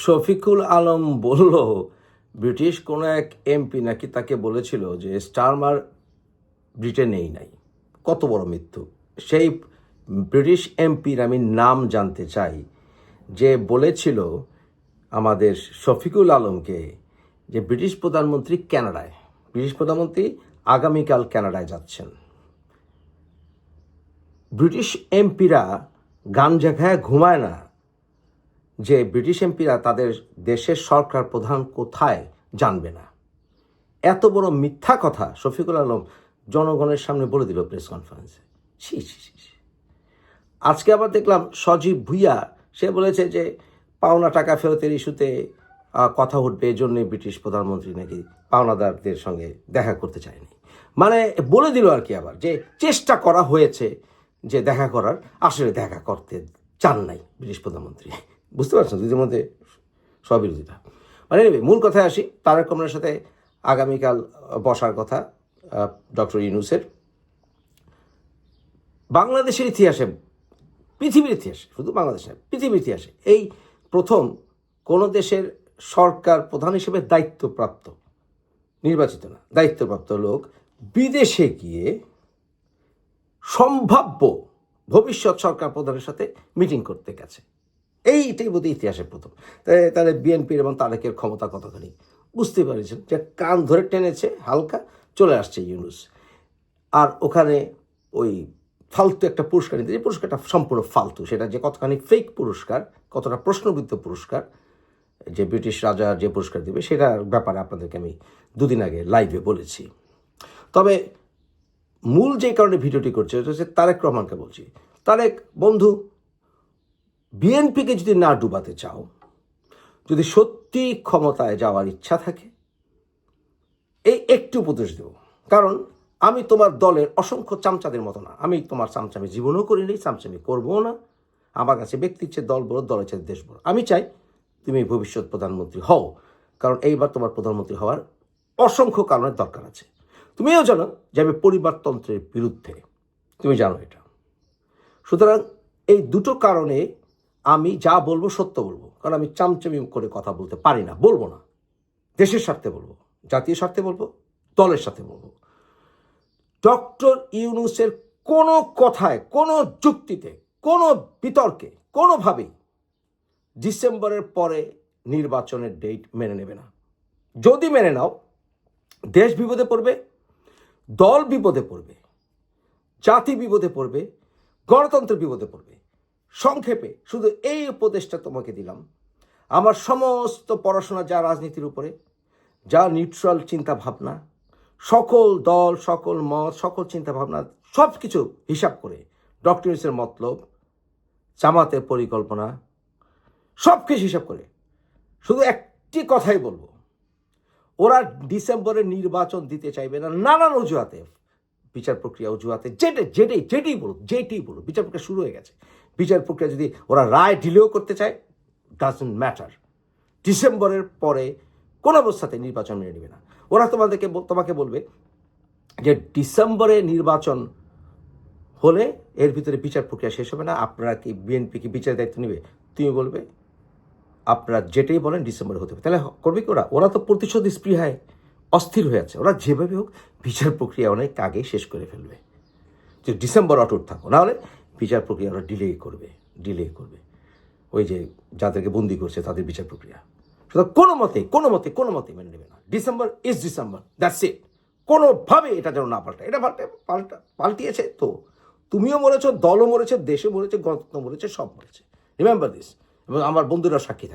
শফিকুল আলম বলল, ব্রিটিশ কোনো এক এমপি নাকি তাকে বলেছিল যে স্টারমার ব্রিটেনেই নাই। কত বড় মৃত্যু। সেই ব্রিটিশ এমপির আমি নাম জানতে চাই। যে বলেছিল আমাদের শফিকুল আলমকে যে ব্রিটিশ প্রধানমন্ত্রী কানাডায় ব্রিটিশ প্রধানমন্ত্রী আগামীকাল কানাডায় যাচ্ছেন। ব্রিটিশ এমপিরা গান জায়গায় ঘুমায় না। যে ব্রিটিশ এমপিরা তাদের দেশের সরকার প্রধান কোথায় জানবে না। এত বড় মিথ্যা কথা শফিকুল আলম জনগণের সামনে বলে দিল প্রেস কনফারেন্সে। ছি ছি ছি। আজকে আবার দেখলাম সজীব ভুইয়া, সে বলেছে যে পাওনা টাকা ফেরতের ইস্যুতে কথা উঠবে, এই জন্যই ব্রিটিশ প্রধানমন্ত্রী নাকি পাওনাদারদের সঙ্গে দেখা করতে চায়নি। মানে বলে দিল আর কি আবার যে চেষ্টা করা হয়েছে যে দেখা করার, আসলে দেখা করতে চান নাই ব্রিটিশ প্রধানমন্ত্রী। বুঝতে পারছেন দুদের মধ্যে স্ববিরোধিতা। মানে মূল কথায় আসি, তারেক রহমানের সাথে আগামীকাল বসার কথা ডক্টর ইউনুসের। বাংলাদেশের ইতিহাসে, পৃথিবীর ইতিহাসে, শুধু বাংলাদেশে পৃথিবীর ইতিহাসে এই প্রথম কোনো দেশের সরকার প্রধান হিসেবে দায়িত্বপ্রাপ্ত, নির্বাচিত না, দায়িত্বপ্রাপ্ত লোক বিদেশে গিয়ে সম্ভাব্য ভবিষ্যৎ সরকার প্রধানের সাথে মিটিং করতে গেছে। এইটাই বোধহয় ইতিহাসের প্রথম। তাহলে বিএনপির এবং তারেকের ক্ষমতা কতখানি? বুঝতে পেরেছেন যে কান ধরে টেনেছে, হালকা চলে আসছে ইউনুস। আর ওখানে ওই ফালতু একটা পুরস্কার নিতে, যে পুরস্কারটা সম্পূর্ণ ফালতু, সেটা যে কতখানি ফেক পুরস্কার, কতটা প্রশ্নবিদ্ধ পুরস্কার, যে ব্রিটিশ রাজা যে পুরস্কার দেবে, সেটার ব্যাপারে আপনাদেরকে আমি দুদিন আগে লাইভে বলেছি। তবে মূল যে কারণে ভিডিওটি করছে, সেটা হচ্ছে তারেক রহমানকে বলছি। তারেক, বন্ধু বিএনপিকে যদি না ডুবাতে চাও, যদি সত্যি ক্ষমতায় যাওয়ার ইচ্ছা থাকে, এই একটু উপদেশ দেব। কারণ আমি তোমার দলের অসংখ্য চামচাদের মতো না। আমি তোমার চামচামি জীবনও করিনি চামচামি করব না। আমার কাছে ব্যক্তি ইচ্ছে, দল বড় দলের ইচ্ছে, দেশ বড় আমি চাই তুমি ভবিষ্যৎ প্রধানমন্ত্রী হও। কারণ এইবার তোমার প্রধানমন্ত্রী হওয়ার অসংখ্য কারণের দরকার আছে। তুমিও জানো যে আমি পরিবারতন্ত্রের বিরুদ্ধে। তুমি জানো এটা। সুতরাং এই দুটো কারণে আমি যা বলব, সত্য বলব। কারণ আমি চামচামি করে কথা বলতে পারি না, বলব না। দেশের স্বার্থে বলব জাতীয় স্বার্থে বলব, দলের সাথে বলব। ডক্টর ইউনুসের কোনো কথায়, কোনো যুক্তিতে, কোনো বিতর্কে, কোনোভাবেই ডিসেম্বরের পরে নির্বাচনের ডেট মেনে নেবে না। যদি মেনে নাও, দেশ বিপদে পড়বে, দল বিপদে পড়বে, জাতি বিপদে পড়বে, গণতন্ত্র বিপদে পড়বে সংক্ষেপে শুধু এই উপদেশটা তোমাকে দিলাম। আমার সমস্ত পড়াশোনা যা রাজনীতির উপরে, যা নিউট্রাল চিন্তা ভাবনা সকল দল, সকল মত, সকল চিন্তা ভাবনা সব কিছু হিসাব করে ডক্টর ইউনুসের মতলব, জামাতের পরিকল্পনা সব কিছু হিসাব করে। শুধু একটি কথাই বলব, ওরা ডিসেম্বরে নির্বাচন দিতে চাইবে না, নানান অজুহাতে, বিচার প্রক্রিয়া অজুহাতে, যেটা, যেটাই যেটাই বলুক যেটাই বলুক, বিচার প্রক্রিয়া শুরু হয়ে গেছে। বিচার প্রক্রিয়া যদি ওরা রায় ডিলেও করতে চায় ডাজন্ট ম্যাটার ডিসেম্বরের পরে কোনো অবস্থাতে নির্বাচন মেনে নেবে না। ওরা তোমাদেরকে তোমাকে বলবে যে ডিসেম্বরে নির্বাচন হলে এর ভিতরে বিচার প্রক্রিয়া শেষ হবে না। আপনারা কি বিএনপি কি বিচার দায়িত্ব নেবে? তুমি বলবে, আপনারা যেটাই বলেন ডিসেম্বরে হতে হবে। তাহলে করবে কি ওরা? ওরা তো প্রতিশোধ স্পৃহায় অস্থির হয়ে আছে। ওরা যেভাবে হোক বিচার প্রক্রিয়া অনেক আগেই শেষ করে ফেলবে। যে ডিসেম্বর অটুট থাকো নাহলে বিচার প্রক্রিয়া ওরা ডিলে করবে ডিলে করবে। ওই যে যাদেরকে বন্দি করছে তাদের বিচার প্রক্রিয়া। সুতরাং কোনো মতে কোনো মতে কোনো মতে মেনে নেবে না। December is December that's it কোনোভাবে এটা যেন না পাল্টা এটা পাল্টে, পাল্টা, পাল্টিয়েছে তো। তুমিও মরেছো, দলও মরেছে দেশে মরেছে গণতন্ত্র মরেছে, সব মরেছে। রিমেম্বার দিস এবং আমার বন্ধুরা সাক্ষী থাকে।